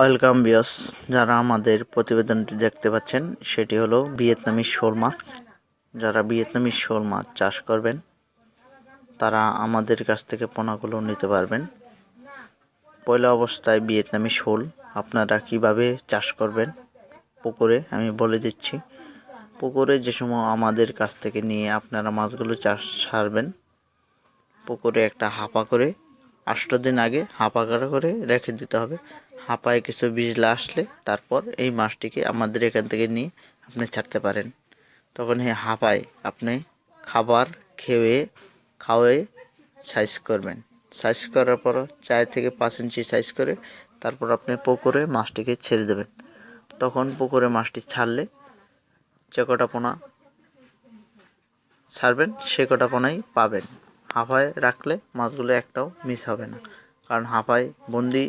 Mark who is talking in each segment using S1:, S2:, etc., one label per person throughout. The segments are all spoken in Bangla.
S1: ওয়েলকাম বিয়স যারা আমাদের প্রতিবেদনটি দেখতে পাচ্ছেন, সেটি হলো ভিয়েতনামি শোল মাছ। যারা ভিয়েতনামি শোল মাছ চাষ করবেন, তারা আমাদের কাছ থেকে পোনাগুলো নিতে পারবেন। পয়লা অবস্থায় ভিয়েতনামি শোল আপনারা কীভাবে চাষ করবেন, পুকুরে আমি বলে দিচ্ছি। পুকুরে যে সময় আমাদের কাছ থেকে নিয়ে আপনারা মাছগুলো চাষ সারবেন, পুকুরে একটা হাঁপা করে, আষ্ট দিন আগে হাপা করা করে রেখে দিতে হবে। হাঁপায় কিছু বিজলা আসলে তারপর এই মাছটিকে আমাদের এখান থেকে নিয়ে আপনি ছাড়তে পারেন। তখন এই হাঁপায়, আপনি খাবার খেয়ে খাওয়ে সাইজ করবেন। সাইজ করার পর চার থেকে পাঁচ ইঞ্চি সাইজ করে তারপর আপনি পুকুরে মাছটিকে ছেড়ে দেবেন। তখন পুকুরে মাছটি ছাড়লে যে কটা পোনা ছাড়বেন, সে কটা পোনাই পাবেন। হাঁপায় রাখলে মাছগুলো একটাও মিস হবে না। কারণ হাঁপায় বন্দি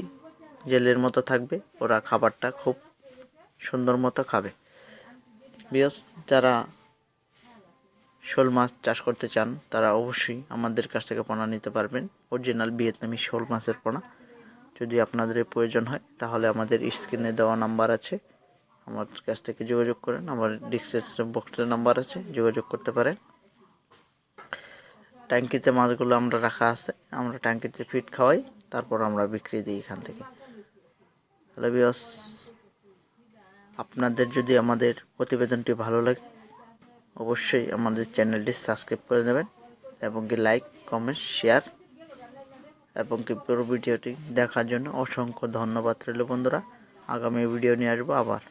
S1: জেলের মতো থাকবে, ওরা খাবারটা খুব সুন্দর মতো খাবে। বিয়স, যারা শোল মাছ চাষ করতে চান, তারা অবশ্যই আমাদের কাছ থেকে পোনা নিতে পারবেন। অরিজিনাল ভিয়েতনামি শোল মাছের পোনা। যদি আপনাদের প্রয়োজন হয়, তাহলে আমাদের স্ক্রিনে দেওয়া নাম্বার আছে। আমার কাছ থেকে যোগাযোগ করেন, আমার ডিসক্রিপশন বক্সের নাম্বার আছে, যোগাযোগ করতে পারেন। ট্যাঙ্কিতে মাছগুলো আমরা রাখা আছে, আমরা ট্যাঙ্কিতে ফিট খাওয়াই, তারপর আমরা বিক্রি দিই এখান থেকে। তাহলে বিয়স আপনাদের যদি আমাদের প্রতিবেদনটি ভালো লাগে, অবশ্যই আমাদের চ্যানেলটি সাবস্ক্রাইব করে নেবেন এবং কি লাইক, কমেন্ট, শেয়ার এবং কি পুরো ভিডিওটি দেখার জন্য অসংখ্য ধন্যবাদ রইল বন্ধুরা। আগামী ভিডিও নিয়ে আসব আবার।